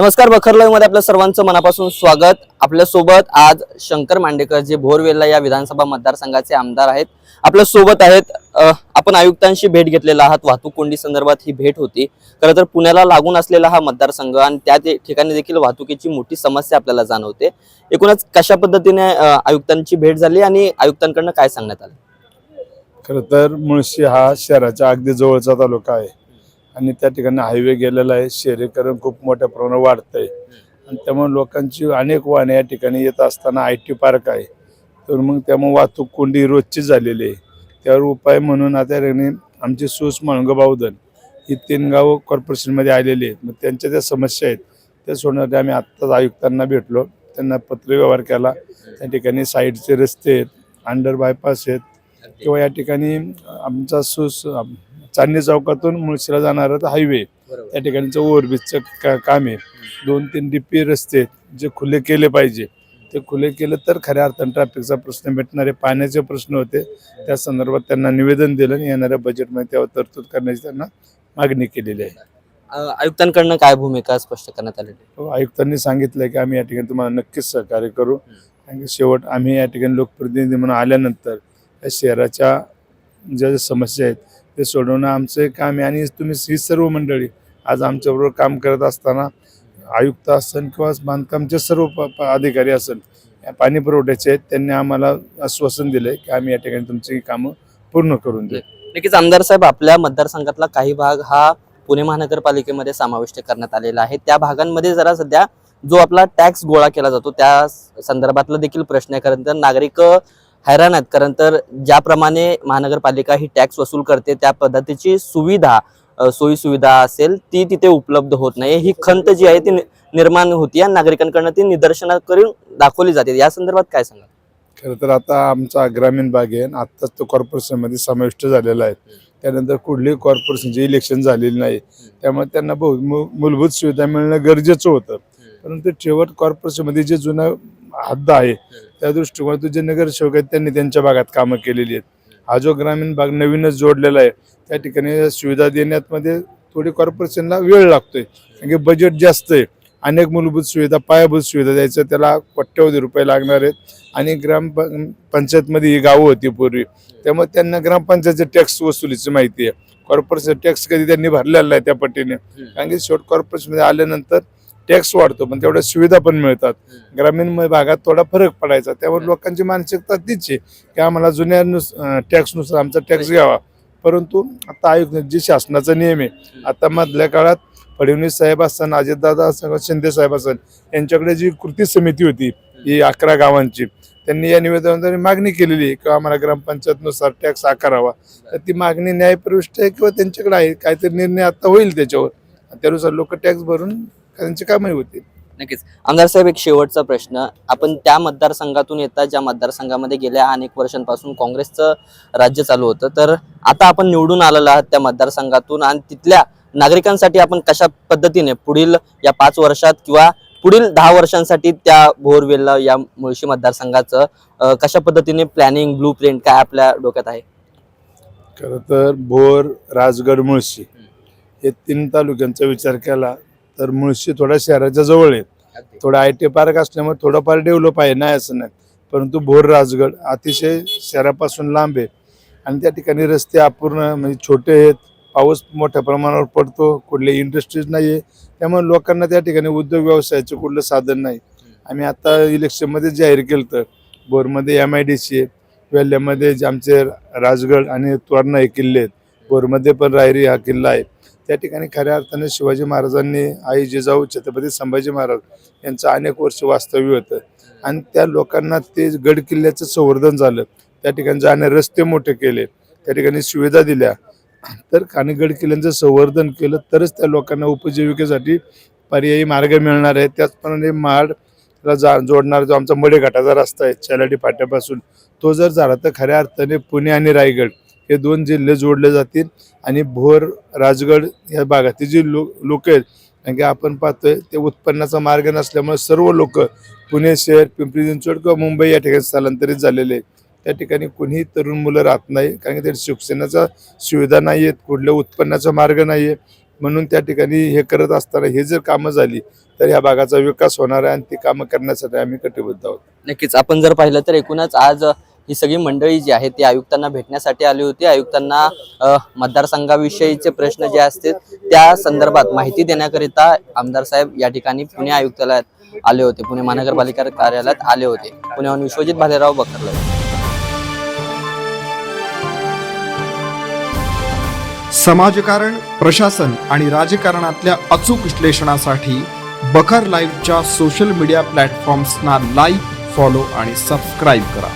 नमस्कार बखरलाईव्हमध्ये आपल्या सर्वांचं मनापासून स्वागत. आपल्यासोबत आज शंकर मांडेकर जे भोरवेल्ला या विधानसभा मतदारसंघाचे आमदार आहेत आपल्यासोबत आहेत आपण आयुक्तांशी भेट घेतलेला आहात. वाहतूक कोंडी संदर्भात ही भेट होती. खरं तर पुण्याला लागून असलेला हा मतदारसंघ आणि त्या ते- ठिकाणी देखील वाहतुकीची मोठी समस्या आपल्याला जाणवते. एकूणच कशा पद्धतीने आयुक्तांची भेट झाली आणि आयुक्तांकडनं काय सांगण्यात आलं? खरं तर मुळशी हा शहराच्या अगदी जवळचा तालुका आहे. आणि त्या ठिकाणी हायवे गेलेला आहे. शहरीकरण खूप मोठ्या प्रमाणात वाढतंय. आणि त्यामुळे लोकांची अनेक वाहने या ठिकाणी येत असताना आय टी पार्क आहे. तर मग त्यामुळे वाहतूक कोंडी रोजची झालेली आहे. त्यावर उपाय म्हणून आता आमचे सुस मळंगबावधन ही तीन गावं कॉर्पोरेशनमध्ये आलेली आहेत. मग त्यांच्या त्या समस्या आहेत त्या सोडण्यासाठी आम्ही आत्ताच आयुक्तांना भेटलो. त्यांना पत्रव्यवहार केला. त्या ठिकाणी साईडचे रस्ते आहेत अंडर बायपास आहेत. किंवा या ठिकाणी आमचा सुस चांदणी चौकातून मुळशीला जाणारा हायवे त्या ठिकाणचं ओव्हरब्रिजचं का काम आहे. दोन तीन डीपी रस्ते जे खुले केले पाहिजे. ते खुले केले तर खऱ्या अर्थानं ट्रॅफिकचा प्रश्न भेटणारे पाण्याचे प्रश्न होते. त्या संदर्भात त्यांना निवेदन दिलं आणि येणाऱ्या बजेटमध्ये त्यावर तरतूद करण्याची त्यांना मागणी केलेली आहे. आयुक्तांकडनं काय भूमिका स्पष्ट करण्यात आलेली? तो आयुक्तांनी सांगितलं की आम्ही या ठिकाणी तुम्हाला नक्कीच सहकार्य करू. कारण की शेवट आम्ही या ठिकाणी लोकप्रतिनिधी म्हणून आल्यानंतर या शहराच्या ज्या ज्या समस्या आहेत ते सोडवणं आमचं काम आहे. आणि तुम्ही ही सर्व मंडळी आज आमच्याबरोबर काम करत असताना आयुक्त असन किंवा बांधकामचे सर्व प- अधिकारी असन या पाणी पुरवठ्याचे आहेत त्यांनी आम्हाला आश्वासन दिलं की आम्ही या ठिकाणी तुमची कामं पूर्ण करून देऊ. नक्कीच आमदार साहेब आपल्या मतदारसंघातला काही भाग हा पुणे महानगरपालिकेमध्ये समाविष्ट करण्यात आलेला आहे. त्या भागांमध्ये जरा सध्या जो आपला टॅक्स गोळा केला जातो त्या संदर्भातला देखील प्रश्न आहे. कारण तर नागरिक हैराण आहेत. कारण तर ज्याप्रमाणे महानगरपालिका ही टॅक्स वसूल करते त्या पद्धतीची सुविधा अ, सोयी सुविधा असेल ती तिथे उपलब्ध होत नाही. ही खंत जी आहे ती निर्माण होती आणि नागरिकांकडनं ती निदर्शना करून दाखवली जाते. या संदर्भात काय सांगा खरं तर आता आमचा ग्रामीण भाग आहे आत्ताच तो कॉर्पोरेशनमध्ये समाविष्ट झालेला आहे. त्यानंतर कुठलीही कॉर्पोरेशनचे इलेक्शन झालेली नाही त्यामुळे त्यांना मूलभूत सुविधा मिळणं गरजेचं होतं. परंतु शेवट कॉर्पोरेशनमध्ये जे जुनं हद्द आहे त्या दृष्टिकोनातून जे नगरसेवक आहेत त्यांनी त्यांच्या भागात कामं केलेली आहेत. हा जो ग्रामीण भाग नवीनच जोडलेला आहे त्या ठिकाणी सुविधा देण्यामध्ये थोडी कॉर्पोरेशनला वेळ लागतोय. कारण की बजेट जास्त आहे. अनेक मूलभूत सुविधा पायाभूत सुविधा द्यायचं त्याला कोट्यवधी रुपये लागणार आहेत. आणि ग्राम पंचायतमध्ये ही गावं होती पूर्वी. त्यामुळे त्यांना ग्रामपंचायतचे टॅक्स वसुलीची माहिती आहे. कॉर्पोरेशन टॅक्स कधी त्यांनी भरलेला नाही त्या पटीने. कारण की शेवट कॉर्पोरेशनमध्ये आल्यानंतर टॅक्स वाढतो पण तेवढ्या सुविधा पण मिळतात. ग्रामीण भागात थोडा फरक पडायचा त्यामुळे लोकांची मानसिकता तीच आहे की आम्हाला जुन्या नुस टॅक्सनुसार आमचा टॅक्स घ्यावा. परंतु आता आयुक्त जे शासनाचा नियम आहे आता मधल्या काळात फडणवीस साहेब असताना अजितदादा शिंदे साहेब असताना यांच्याकडे जी कृती समिती होती ही अकरा गावांची त्यांनी या निवेदनाद्वारे मागणी केलेली आहे किंवा आम्हाला ग्रामपंचायतनुसार टॅक्स आकारावा. तर ती मागणी न्यायप्रविष्ट आहे किंवा त्यांच्याकडे आहे काहीतरी निर्णय आता होईल त्याच्यावर. त्यानुसार लोक टॅक्स भरून त्यांची कामही होतील नक्कीच. आमदार साहेब एक शेवटचा प्रश्न. आपण त्या मतदारसंघातून येता ज्या मतदारसंघामध्ये गेल्या अनेक वर्षांपासून काँग्रेसचं राज्य चालू होतं. तर आता आपण निवडून आलेला आहात त्या मतदारसंघातून आणि तिथल्या नागरिकांसाठी आपण कशा पद्धतीने पुढील या पाच वर्षात किंवा पुढील दहा वर्षांसाठी त्या भोरवेलला या मुळशी मतदारसंघाचं कशा पद्धतीने प्लॅनिंग ब्लू प्रिंट काय आपल्या डोक्यात आहे? खरं तर भोर राजगड मुळशी हे तीन तालुक्यांचा विचार केला. तर मुळशी थोडा शहराच्या जवळ आहे थोडा आय टी पार्क असल्यामुळे थोडंफार डेव्हलप आहे नाही असं नाही. परंतु भोर राजगड अतिशय शहरापासून लांब आहे. आणि त्या ठिकाणी रस्ते अपूर्ण म्हणजे छोटे आहेत. पाऊस मोठ्या प्रमाणावर पडतो कुठले इंडस्ट्रीज नाही आहे त्यामुळे लोकांना त्या ठिकाणी उद्योग व्यवसायाचं कुठलं साधन नाही. आम्ही आता इलेक्शनमध्ये जाहीर केलं तर भोरमध्ये एम आय डी सी आहे वेल्ल्यामध्ये जे आमचे राजगड आणि तोरणा हे किल्ले आहेत. भोरमध्ये पण रायरी हा किल्ला आहे. त्या ठिकाणी खऱ्या अर्थाने शिवाजी महाराजांनी आई जिजाऊ छत्रपती संभाजी महाराज यांचं अनेक वर्ष वास्तव्य होतं. आणि त्या लोकांना ते गड किल्ल्याचं संवर्धन झालं. त्या ठिकाणी जाणे रस्ते मोठे केले. त्या ठिकाणी सुविधा दिल्या. तर आणि गड किल्ल्यांचं संवर्धन केलं तरच त्या लोकांना उपजीविकेसाठी पर्यायी मार्ग मिळणार आहे त्याचप्रमाणे महाडला जा जोडणारा जो आमचा मडेघाटाचा रस्ता आहे चलाडी फाट्यापासून तो जर झाला तर खऱ्या अर्थाने पुणे आणि रायगड हे दोन जिल्हे जोडले जातील आणि भोर राजगड या भागातील जी लो लोक आहेत कारण की आपण पाहतोय ते उत्पन्नाचा मार्ग नसल्यामुळे सर्व लोक पुणे शहर पिंपरी चिंचवड किंवा मुंबई या ठिकाणी स्थलांतरित झालेले आहेत. त्या ठिकाणी कोणीही तरुण मुलं राहत नाही कारण की त्या शिक्षणाचा सुविधा नाही आहेत कुठल्या उत्पन्नाचा मार्ग नाही आहे. म्हणून त्या ठिकाणी हे करत असताना हे जर कामं झाली तर या भागाचा विकास होणार आहे आणि ती कामं करण्यासाठी आम्ही कटिबद्ध आहोत. नक्कीच. आपण जर पाहिलं तर एकूणच आज ही सगळी मंडळी जी आहे ती आयुक्तांना भेटण्यासाठी आली होती. आयुक्तांना मतदारसंघाविषयीचे प्रश्न जे असतील त्या संदर्भात माहिती देण्याकरिता आमदार साहेब या ठिकाणी पुणे आयुक्तालयात आले होते. पुणे महानगरपालिका कार्यालयात आले होते. पुण्याहून विश्वजित भालेराव बकरला. समाजकारण प्रशासन आणि राजकारणातल्या अचूक विश्लेषणासाठी बखर लाईव्हच्या सोशल मीडिया प्लॅटफॉर्म्सना लाईक फॉलो आणि सबस्क्राईब करा.